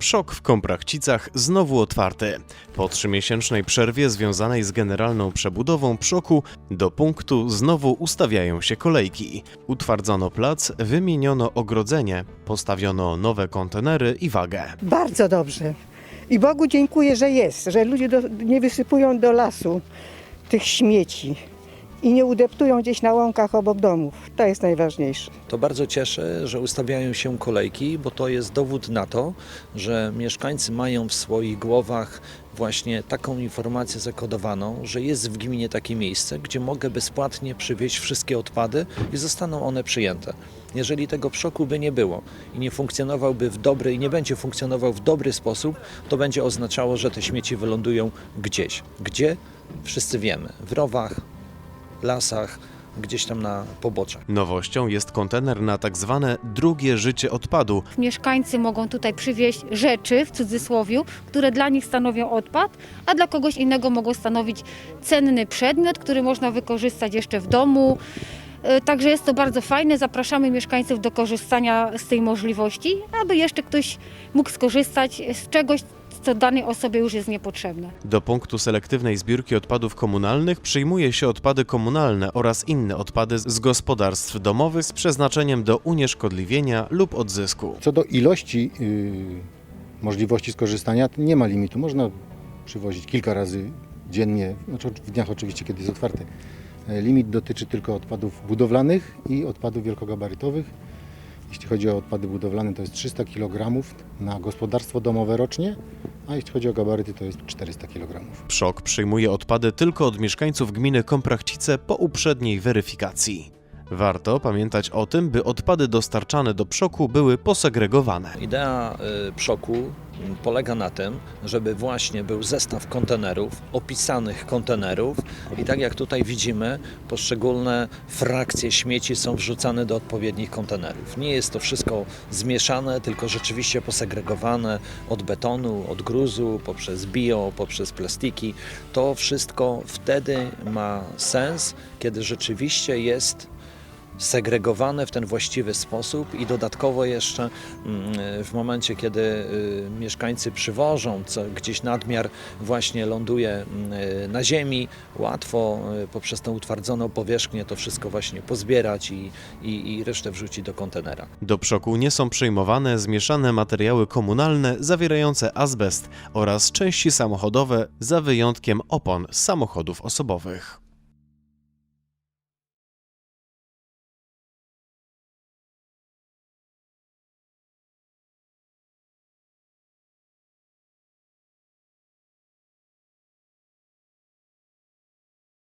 Przok w Komprachcicach znowu otwarty. Po trzymiesięcznej przerwie związanej z generalną przebudową Przoku do punktu znowu ustawiają się kolejki. Utwardzono plac, wymieniono ogrodzenie, postawiono nowe kontenery i wagę. Bardzo dobrze. I Bogu dziękuję, że jest, że ludzie do, nie wysypują do lasu tych śmieci i nie udeptują gdzieś na łąkach obok domów. To jest najważniejsze. To bardzo cieszę, że ustawiają się kolejki, bo to jest dowód na to, że mieszkańcy mają w swoich głowach właśnie taką informację zakodowaną, że jest w gminie takie miejsce, gdzie mogę bezpłatnie przywieźć wszystkie odpady i zostaną one przyjęte. Jeżeli tego przoku by nie było i nie funkcjonowałby w dobry i nie będzie funkcjonował w dobry sposób, to będzie oznaczało, że te śmieci wylądują gdzieś. Gdzie? Wszyscy wiemy. W rowach, lasach, gdzieś tam na poboczach. Nowością jest kontener na tak zwane drugie życie odpadu, Mieszkańcy mogą tutaj przywieźć rzeczy, w cudzysłowie, które dla nich stanowią odpad, a dla kogoś innego mogą stanowić cenny przedmiot, który można wykorzystać jeszcze w domu. E, Także jest to bardzo fajne. Zapraszamy mieszkańców do korzystania z tej możliwości, aby jeszcze ktoś mógł skorzystać z czegoś, co danej osobie już jest niepotrzebne. Do punktu selektywnej zbiórki odpadów komunalnych przyjmuje się odpady komunalne oraz inne odpady z gospodarstw domowych z przeznaczeniem do unieszkodliwienia lub odzysku. Co do ilości y, możliwości skorzystania, nie ma limitu. Można przywozić kilka razy dziennie, znaczy w dniach oczywiście, kiedy jest otwarty. E, Limit dotyczy tylko odpadów budowlanych i odpadów wielkogabarytowych. Jeśli chodzi o odpady budowlane, to jest 300 kg na gospodarstwo domowe rocznie, a jeśli chodzi o gabaryty, to jest 400 kg. Przok przyjmuje odpady tylko od mieszkańców gminy Komprachcice po uprzedniej weryfikacji. Warto pamiętać o tym, by odpady dostarczane do przoku były posegregowane. Idea y, przoku polega na tym, żeby właśnie był zestaw kontenerów, opisanych kontenerów i tak jak tutaj widzimy, poszczególne frakcje śmieci są wrzucane do odpowiednich kontenerów. Nie jest to wszystko zmieszane, tylko rzeczywiście posegregowane od betonu, od gruzu, poprzez bio, poprzez plastiki. To wszystko wtedy ma sens, kiedy rzeczywiście jest segregowane w ten właściwy sposób i dodatkowo jeszcze mm, w momencie, kiedy y, mieszkańcy przywożą, co gdzieś nadmiar właśnie ląduje mm, na ziemi, łatwo y, poprzez tę utwardzoną powierzchnię to wszystko właśnie pozbierać i, i, i resztę wrzucić do kontenera. Do przoku nie są przyjmowane zmieszane materiały komunalne zawierające azbest oraz części samochodowe za wyjątkiem opon samochodów osobowych.